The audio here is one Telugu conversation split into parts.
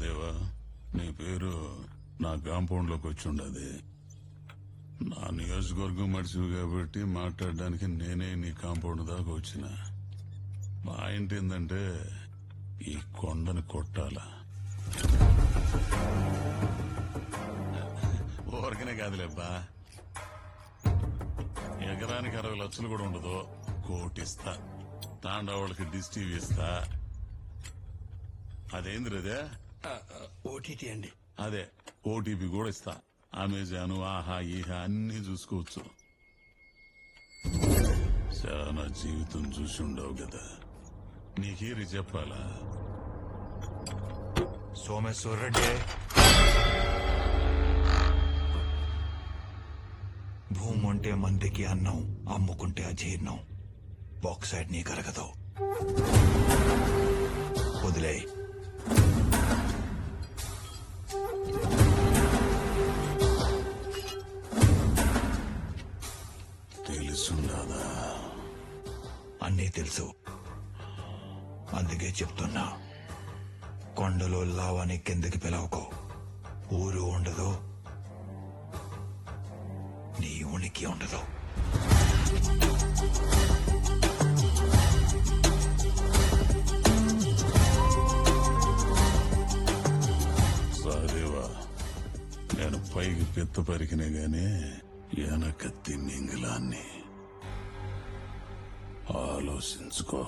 సహదేవా నీ పేరు నా కాంపౌండ్లోకి వచ్చిండది నా నియోజకవర్గం మడిచివి కాబట్టి మాట్లాడడానికి నేనే నీ కాంపౌండ్ దాకా వచ్చిన. మా ఇంటి ఏంటంటే ఈ కొండని కొట్టాలా. ఊరికనే కాదులేబ్బా. ఎకరానికి అరవై లక్షలు కూడా ఉండదు. కోటిస్తా. తాండవాళ్ళకి వాళ్ళకి టీవీ ఇస్తా అదేంది రదే? ఓటీటీ అండి. అదే ఓటీపీ కూడా ఇస్తా. అమెజాన్ ఆహా ఈహా అన్ని చూసుకోవచ్చు. చాలా జీవితం చూసి ఉండవు కదా. నీకేరి చెప్పాలా? సోమేశ్వర రెడ్డి భూమి ఉంటే మందికి అన్నం అమ్ముకుంటే అజీర్ణం. బాక్సైడ్ నీ కరగదు వదిలే అందుకే చెప్తున్నా. కొండలో లావాని కిందకి పిలవకో. ఊరు ఉండదు. నీ ఉనికి ఉండదు. నేను పైకి పెత్త పరికినే గానే వెనక తిన్నింగిలాన్ని. ఆలోచించుకో.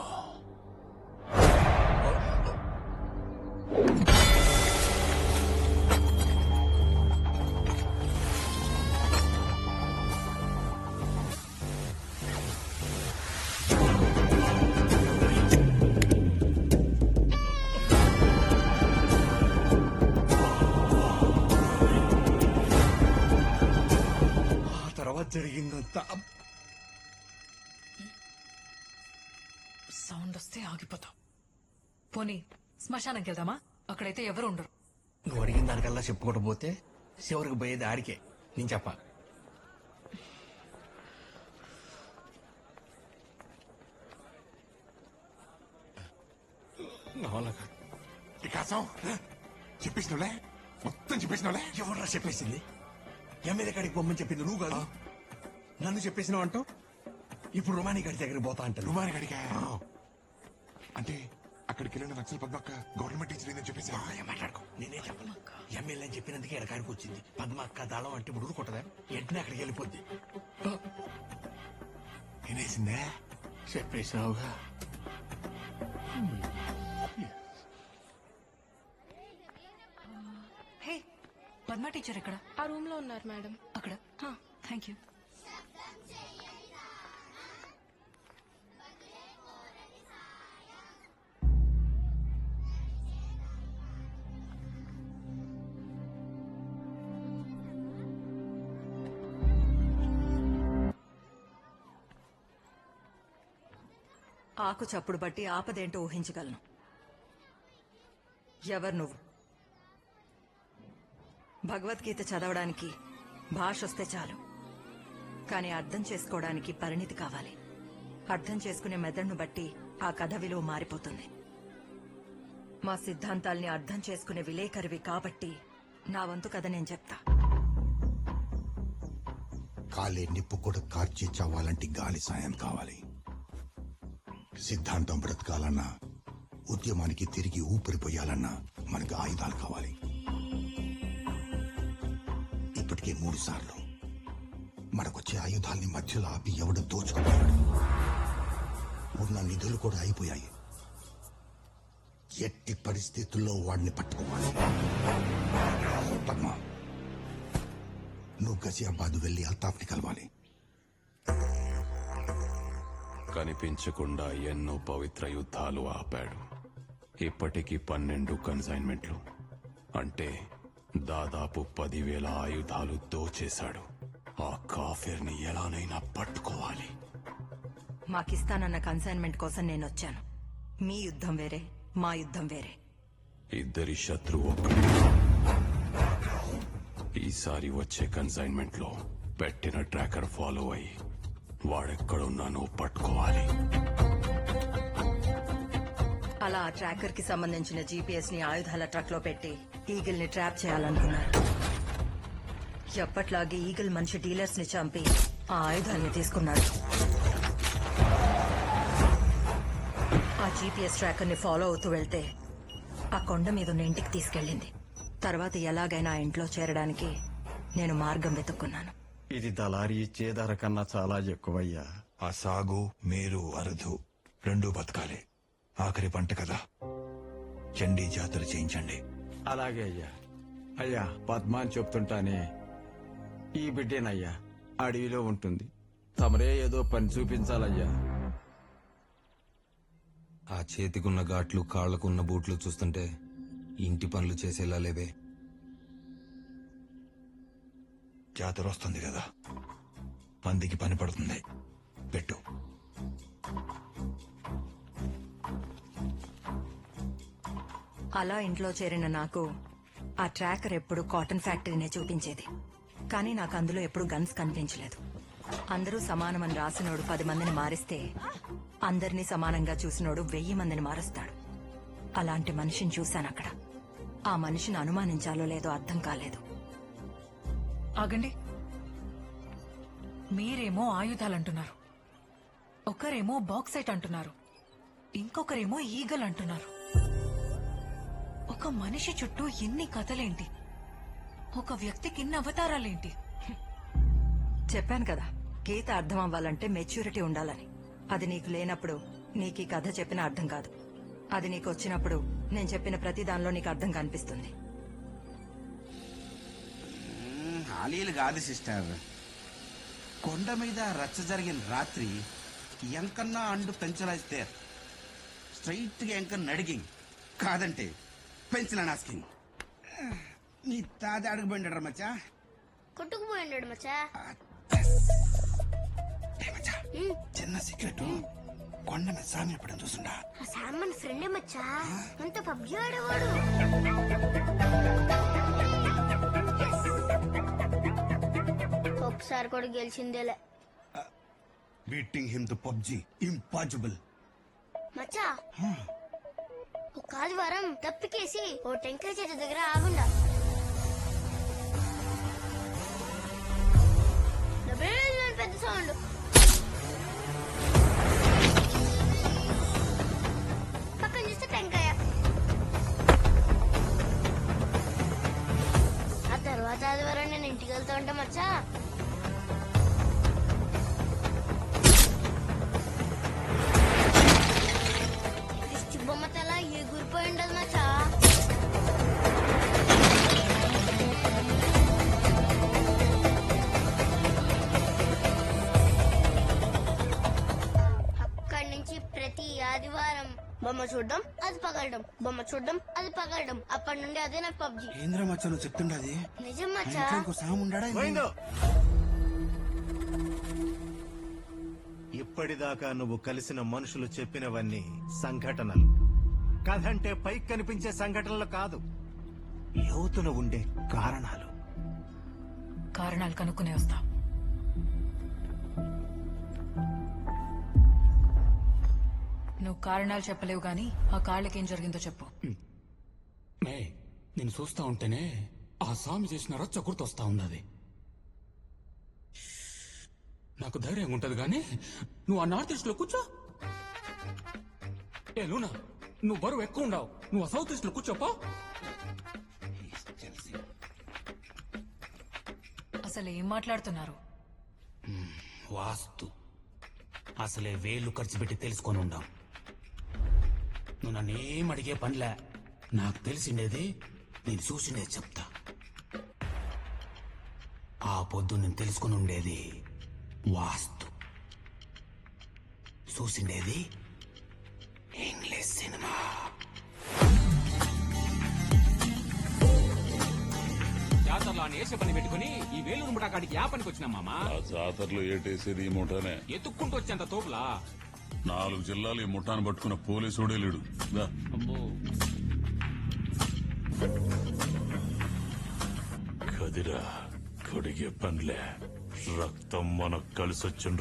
సౌండ్ వస్తే ఆగిపోతాం. పోనీ శ్మశానంకి వెళ్దామా? అక్కడైతే ఎవరు ఉండరు. నువ్వు అడిగిన దానికల్లా చెప్పుకోవడం పోతే చివరికి పోయేది ఆడికే నేను చెప్పా. వికాసం చెప్పేసినవులే మొత్తం చెప్పేసినవులే ఎవర్రా చెప్పేసింది? ఎమ్మెల్యే కాడికి పొమ్మని చెప్పింది నువ్వు కాదు. నన్ను చెప్పేసినావు అంటావు? ఇప్పుడు రుమాని గడి దగ్గర పోతా అంటాను. రుమాని గడిగా అంటే అక్కడికి వెళ్ళిన నక్సల్ పద్మక్క గవర్నమెంట్ టీచర్ ఏందని చెప్పేసి మాట్లాడుకో. నేనే చెప్పను. ఎమ్మెల్యే అని చెప్పినందుకే ఎడకాడికి వచ్చింది పద్మ అక్క దాళం అంటే ఇప్పుడు కొట్టదా? వెంటనే అక్కడికి వెళ్ళిపోద్ది. వినేసిందే చెప్పేసినావుగా హే పద్మ టీచర్ ఎక్కడ? ఆ రూమ్లో ఉన్నారు మేడం. అక్కడ. Thank you. ఆకు చప్పుడు బట్టి ఆపదేంటో ఊహించగలను. ఎవరు నువ్వు? భగవద్గీత చదవడానికి భాష వస్తే చాలు. కానీ అర్థం చేసుకోవడానికి పరిణితి కావాలి. అర్థం చేసుకునే మెదడును బట్టి ఆ కథ విలువ మారిపోతుంది. మా సిద్ధాంతాల్ని అర్థం చేసుకునే విలేకరివి కాబట్టి నా వంతు కథ నేను చెప్తా. కాలే నిప్పు కూడా కార్చి చావాలంటే గాలి సాయం కావాలి. సిద్ధాంతం బ్రతకాలన్నా ఉద్యమానికి తిరిగి ఊపిరిపోయాలన్నా మనకు ఆయుధాలు కావాలి. ఇప్పటికే మూడు సార్లు మనకొచ్చే ఆయుధాల్ని మధ్యలో ఆపి ఎవడు దోచుకుపోయాడు ఉన్న నిధులు కూడా అయిపోయాయి. ఎట్టి పరిస్థితుల్లో వాడిని పట్టుకోవాలి. పద్మ నువ్వు గజియాబాద్ వెళ్ళి అల్తాఫ్ని కలవాలి. కనిపించకుండా ఎన్నో పవిత్ర యుద్ధాలు ఆపాడు. ఇప్పటికి పన్నెండు కన్సైన్మెంట్లు అంటే దాదాపు పదివేల ఆయుధాలు దోచేశాడు. ఆ కాఫీర్ని ఎలానైనా పట్టుకోవాలి. మాకిస్తానన్న కన్సైన్మెంట్ కోసం నేను వచ్చాను మీ యుద్ధం వేరే మా యుద్ధం వేరే. ఇద్దరి శత్రువు ఒక్కడే ఈసారి వచ్చే కన్సైన్మెంట్లో పెట్టిన ట్రాకర్ ఫాలో అయ్యి వాడెక్కడున్నానో పట్టుకోవాలి. అలా ఆ ట్రాకర్కి సంబంధించిన జీపీఎస్ని ఆయుధాల ట్రక్లో పెట్టి ఈగిల్ని ట్రాప్ చేయాలనుకున్నారు. ఎప్పట్లాగే ఈగిల్ మనిషి డీలర్స్ని చంపి ఆ ఆయుధాన్ని తీసుకున్నాడు ఆ జీపీఎస్ ట్రాకర్ని ఫాలో అవుతూ వెళ్తే ఆ కొండ మీద ఉన్న ఇంటికి తీసుకెళ్ళింది. తర్వాత ఎలాగైనా ఆ ఇంట్లో చేరడానికి నేను మార్గం వెతుక్కున్నాను. ఇది దళారి ఇచ్చే ధర కన్నా చాలా ఎక్కువయ్యా. ఆ సాగు మేరు అరుదు రెండూ బతకాలి. ఆఖరి పంట కదా. చండీ జాతర చేయించండి. అలాగే అయ్యా. అయ్యా పద్మాన్ చెప్తుంటానే ఈ బిడ్డేనయ్యా అడవిలో ఉంటుంది. తమరే ఏదో పని చూపించాలయ్యా. ఆ చేతికున్న ఘాట్లు కాళ్ళకున్న బూట్లు చూస్తుంటే ఇంటి పనులు చేసేలా లేవే. జాతర వస్తుంది కదా. మందికి పని పడుతుంది. పెట్టు. అలా ఇంట్లో చేరిన నాకు ఆ ట్రాకర్ ఎప్పుడు కాటన్ ఫ్యాక్టరీనే చూపించేది. కానీ నాకు అందులో ఎప్పుడు గన్స్ కనిపించలేదు. అందరూ సమానమని రాసినోడు పది మందిని మారిస్తే అందరినీ సమానంగా చూసినోడు వెయ్యి మందిని మారుస్తాడు. అలాంటి మనిషిని చూశాను అక్కడ ఆ మనిషిని అనుమానించాలో లేదో అర్థం కాలేదు. ఆగండి. మీరేమో ఆయుధాలంటున్నారు. ఒకరేమో బాక్సైట్ అంటున్నారు. ఇంకొకరేమో ఈగల్ అంటున్నారు. ఒక మనిషి చుట్టూ ఎన్ని కథలేంటి? ఒక వ్యక్తికి ఇన్ని అవతారాలేంటి? చెప్పాను కదా గీత అర్థం అవ్వాలంటే మెచ్యూరిటీ ఉండాలని. అది నీకు లేనప్పుడు నీకు ఈ కథ చెప్పిన అర్థం కాదు. అది నీకు వచ్చినప్పుడు నేను చెప్పిన ప్రతి దానిలో నీకు అర్థం కనిపిస్తుంది. హాలీలు కాదు సిస్టర్. కొండ మీద రచ్చ జరిగిన రాత్రి ఎంకన్నా అండు పెంచలాయిస్తే స్ట్రైట్గా ఎంకన్న అడిగి కాదంటే పెంచలా నాస్కింగ్ నీ తాత అడుగుపోయిండరా మచ్చా. కొట్టుకుపోయిండాడు మచ్చా. చిన్న సీక్రెట్ కొండ మీద సామి ఎప్పుడు చూస్తుండా? ఆ సామాన్ ఫ్రెండే మచ్చా. అంత పబ్జి ఆడేవాడు. ఒకసారి కూడా గెలిచిందేలే. Beating him to PUBG impossible మచ్చా? ఒక ఆదివారం తప్పికేసి ఓ టెంకాయ చెట్టు దగ్గర ఆగుండా. పెద్ద సౌండ్. పక్కన చూస్తే టెంకాయ. ఆ తర్వాత ఆదివారం నేను ఇంటికి వెళ్తా ఉంటా మచ్చా. బొమ్మ చూడడం అది పగలడం. బొమ్మ చూడడం అది పగలడం. అప్పటి నుండి అదే నాకు పబ్జి. ఏంద్రా మచ్చా నువ్వు చెప్తుండది నిజం మచ్చా? ఇంకో ఉండాడా ఇప్పటిదాకా నువ్వు కలిసిన మనుషులు చెప్పినవన్నీ సంఘటనలు. కథ అంటే పైకి కనిపించే సంఘటనలు కాదు. లోతున ఉండే కారణాలు. కారణాలు కనుక్కునే వస్తా. కారణాలు చెప్పలేవు గాని ఆ కాళ్ళకేం జరిగిందో చెప్పు. మే నేను చూస్తా ఉంటేనే ఆ స్వామి చేసిన రచ్చ గుర్తొస్తా ఉన్నది. నాకు ధైర్యం ఉంటది గాని నువ్వు ఆ నార్త్ ఈస్ట్లో కూర్చో. ఏ లూనా నువ్వు బరువు ఎక్కువ ఉండవు. నువ్వు ఆ సౌత్ ఈస్ట్లో కూర్చోపా అసలు ఏం మాట్లాడుతున్నారు? వాస్తు. అసలే వేలు ఖర్చు పెట్టి తెలుసుకొని ఉండాం. నువ్వు నన్నేం అడిగే పనిలే. నాకు తెలిసిండేది నేను చూసిండేది చెప్తా. ఆ పొద్దు నేను తెలుసుకుని ఉండేది వాస్తు. చూసిండేది ఇంగ్లీష్ సినిమా. జాతరలో నేసే పని పెట్టుకుని ఈ వేలూరు ముఠాకాడికి యా పనికి వచ్చినా మామా. ఆ జాతరలో ఏటేసేది ఈ ముఠానే? ఎత్తుక్కుంటూ వచ్చేంత తోపులా? నాలుగు జిల్లాలు ఈ ముఠాను పట్టుకున్న పోలీసుడే లేడు. కదిరా కడిగే పనిలే. రక్తం మనకు కలిసొచ్చిన